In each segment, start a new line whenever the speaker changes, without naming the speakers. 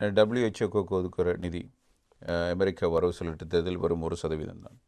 டபிள்யூஹெச்ஓக்கு ஒதுக்குற நிதி அமெரிக்கா அமெரிக்க வரவு செலவு தேர்தல் வரும் ஒரு சதவீதம் தான்.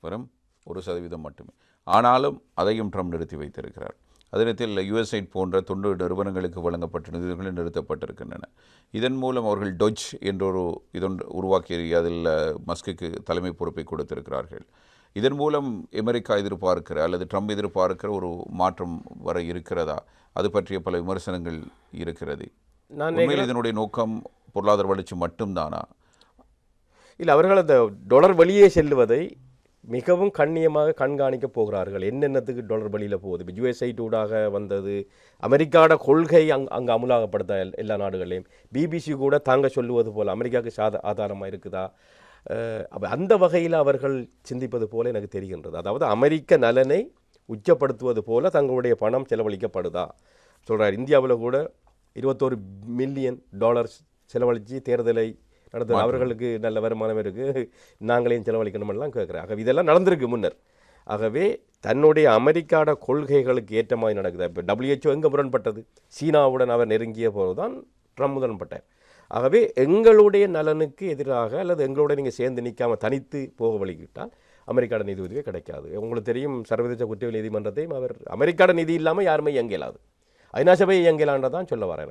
வரும் ஒரு சதவீதம் மட்டுமே. ஆனாலும் அதையும் ட்ரம்ப் நிறுத்தி வைத்திருக்கிறார். அதே நேரத்தில் யுஎஸ்ஐட் போன்ற தொண்டு நிறுவனங்களுக்கு வழங்கப்பட்ட நிதிகளும் நிறுத்தப்பட்டிருக்கின்றன. இதன் மூலம் அவர்கள் டொஜ் என்றொரு இதொன்று உருவாக்கி அதில் மஸ்குக்கு தலைமை பொறுப்பை கொடுத்திருக்கிறார்கள். இதன் மூலம் அமெரிக்கா எதிர்பார்க்கிற அல்லது ட்ரம்ப் எதிர்பார்க்கிற ஒரு மாற்றம் வர இருக்கிறதா? அது பற்றிய பல விமர்சனங்கள் இருக்கிறது.
நான்
உண்மையில் இதனுடைய நோக்கம் பொருளாதார வளர்ச்சி மட்டும்தானா?
இல்லை அவர்கள் அந்த டொலர் வெளியே செல்லுவதை மிகவும் கண்ணியமாக கண்காணிக்க போகிறார்கள். என்னென்னத்துக்கு டொலர் வெளியில் போகுது? இப்போ யுஎஸ்ஐ டூடாக வந்தது அமெரிக்காவோட கொள்கை அங் அங்கே அமுலாகப்படுத்த எல்- எல்லா நாடுகளையும் பிபிசி கூட தாங்க சொல்லுவது போல் அமெரிக்காவுக்கு சாத ஆதாரமாக இருக்குதா? அப்போ அந்த வகையில் அவர்கள் சிந்திப்பது போல எனக்கு தெரிகின்றது. அதாவது அமெரிக்க நலனை உச்சப்படுத்துவது போல தங்களுடைய பணம் செலவழிக்கப்படுதா? சொல்கிறார் இந்தியாவில் கூட இருபத்தோரு மில்லியன் டாலர்ஸ் செலவழித்து தேர்தலை நடத்த அவர்களுக்கு நல்ல வருமானம் இருக்குது நாங்களையும் செலவழிக்கணுமெல்லாம் கேட்குறேன் ஆகவே இதெல்லாம் நடந்திருக்கு முன்னர். ஆகவே தன்னுடைய அமெரிக்காட கொள்கைகளுக்கு ஏற்ற மாதிரி நடக்குது. இப்போ டபிள்யூஹெச்ஓ எங்கே முரண்பட்டது? சீனாவுடன் அவர் நெருங்கிய போது தான் ட்ரம்ப் முரண்பட்டார். ஆகவே எங்களுடைய நலனுக்கு எதிராக அல்லது எங்களோட நீங்கள் சேர்ந்து நிற்காம தனித்து போக வழிகிட்டால் அமெரிக்காட நிதி உதவி கிடைக்காது. உங்களுக்கு தெரியும் சர்வதேச குற்றவியல் நீதிமன்றத்தையும் அவர் அமெரிக்காட நிதி இல்லாமல் யாருமே இயங்கலாது. ஐநா சபை இயங்கலான்றதான் சொல்ல வரேன்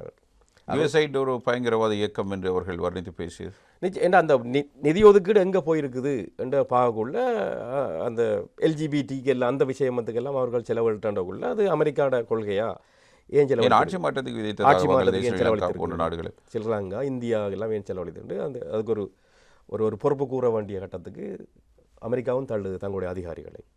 யுஎஸ்ஐட் ஒரு பயங்கரவாத இயக்கம் என்று அவர்கள் வர்ணித்து பேசியது.
நிச்சயம் ஏன்னா அந்த நி நிதி ஒதுக்கீடு எங்கே போயிருக்குது? என்ற பார்க்கக்குள்ள அந்த எல்ஜிபிடிக்கு எல்லாம் அந்த விஷயமத்துக்கெல்லாம் அவர்கள் செலவிட்டாண்டக்குள்ள அது அமெரிக்காட கொள்கையா? ஏன் செலவழித்து
ஆட்சி மாற்றத்துக்கு
ஆட்சி மாற்றத்துக்கு ஏன் செலவழித்திருக்கு
நாடுகள்.
ஸ்ரீலங்கா இந்தியா எல்லாம் ஏன் செலவழித்துண்டு? அந்த அதுக்கு ஒரு ஒரு ஒரு பொறுப்பு கூற வேண்டிய கட்டத்துக்கு அமெரிக்காவும் தள்ளுது தங்களுடைய அதிகாரிகளை.